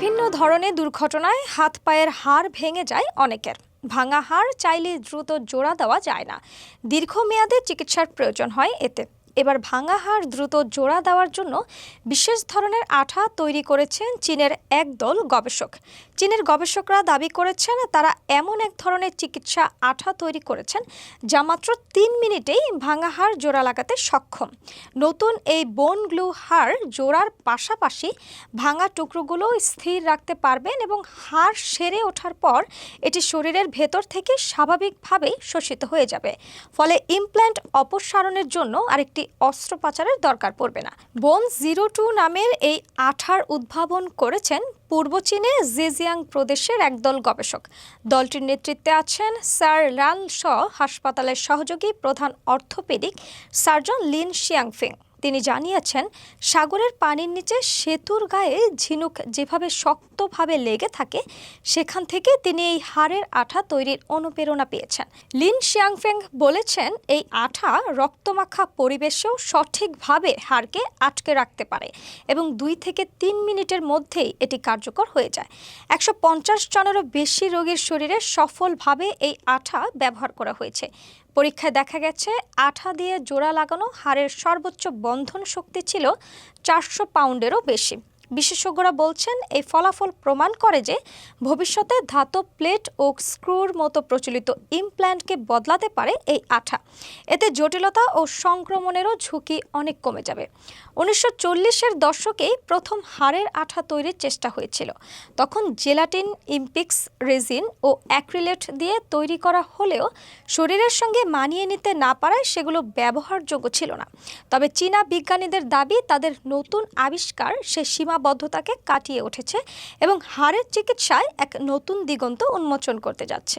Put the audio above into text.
কারণে দুর্ঘটনায় হাত পায়ের হাড় ভেঙে যায় অনেকের। ভাঙা হাড় চাইলে দ্রুত জোড়া দেওয়া যায় না। দীর্ঘমেয়াদে চিকিৎসার প্রয়োজন হয় এতে। এবার ভাঙা হাড় দ্রুত জোড়া দেওয়ার জন্য বিশেষ ধরনের আঠা তৈরি করেছেন চীনের একদল গবেষক। চীনের গবেষকরা দাবি করেছেন তারা এমন এক ধরনের চিকিৎসা আঠা তৈরি করেছেন যা মাত্র তিন মিনিটেই ভাঙা হাড় জোড়া লাগাতে সক্ষম। নতুন এই বোন গ্লু হাড় জোড়ার পাশাপাশি ভাঙা টুকরোগুলো স্থির রাখতে পারবেন এবং হাড় সেরে ওঠার পর এটি শরীরের ভেতর থেকে স্বাভাবিকভাবেই শোষিত হয়ে যাবে। ফলে ইমপ্ল্যান্ট অপসারণের জন্য আরেকটি অস্ত্রোপচারের দরকার পড়বে না। বোন জিরো টু নামের এই আঠার উদ্ভাবন করেছেন পূর্ব চীনে জেজিয়াং প্রদেশের একদল গবেষক। দলটির নেতৃত্বে আছেন স্যার লাল শ হাসপাতালের সহযোগী প্রধান অর্থোপেডিক সার্জন লিন শিয়াংফিং। তিনি জানিয়েছেন, সাগরের পানির নিচে সেতুর গায়ে ঝিনুক যেভাবে শক্তভাবে লেগে থাকে, সেখান থেকে তিনি এই হাড়ের আঠা তৈরির অনুপ্রেরণা পেয়েছেন। লিন শিয়াংফেং বলেছেন, এই আঠা রক্তমাখা পরিবেশেও সঠিকভাবে হাড়কে আটকে রাখতে পারে এবং দুই থেকে তিন মিনিটের মধ্যেই এটি কার্যকর হয়ে যায়। একশো পঞ্চাশ জনেরও বেশি রোগীর শরীরে সফলভাবে এই আঠা ব্যবহার করা হয়েছে। পরীক্ষায় দেখা গেছে, আঠা দিয়ে জোড়া লাগানো হাড়ের সর্বোচ্চ বন্ধন শক্তি ছিল চারশো পাউন্ডেরও বেশি। বিশেষজ্ঞরা বলছেন, এই ফলাফল প্রমাণ করে যে ভবিষ্যতে ধাতব প্লেট ও স্ক্রুর মতো প্রচলিত ইমপ্ল্যান্টকে বদলাতে পারে এই আঠা। এতে জটিলতা ও সংক্রমণেরও ঝুঁকি অনেক কমে যাবে। উনিশশো চল্লিশের দশকে প্রথম হাড়ের আঠা তৈরির চেষ্টা হয়েছিল। তখন জেলাটিন, ইম্পিক্স, রেজিন ও অ্যাক্রিলেট দিয়ে তৈরি করা হলেও শরীরের সঙ্গে মানিয়ে নিতে না পারায় সেগুলো ব্যবহারযোগ্য ছিল না। তবে চীনা বিজ্ঞানীদের দাবি, তাদের নতুন আবিষ্কার সে সীমাবদ্ধতাকে কাটিয়ে উঠেছে এবং হাড়ের চিকিৎসায় এক নতুন দিগন্ত উন্মোচন করতে যাচ্ছে।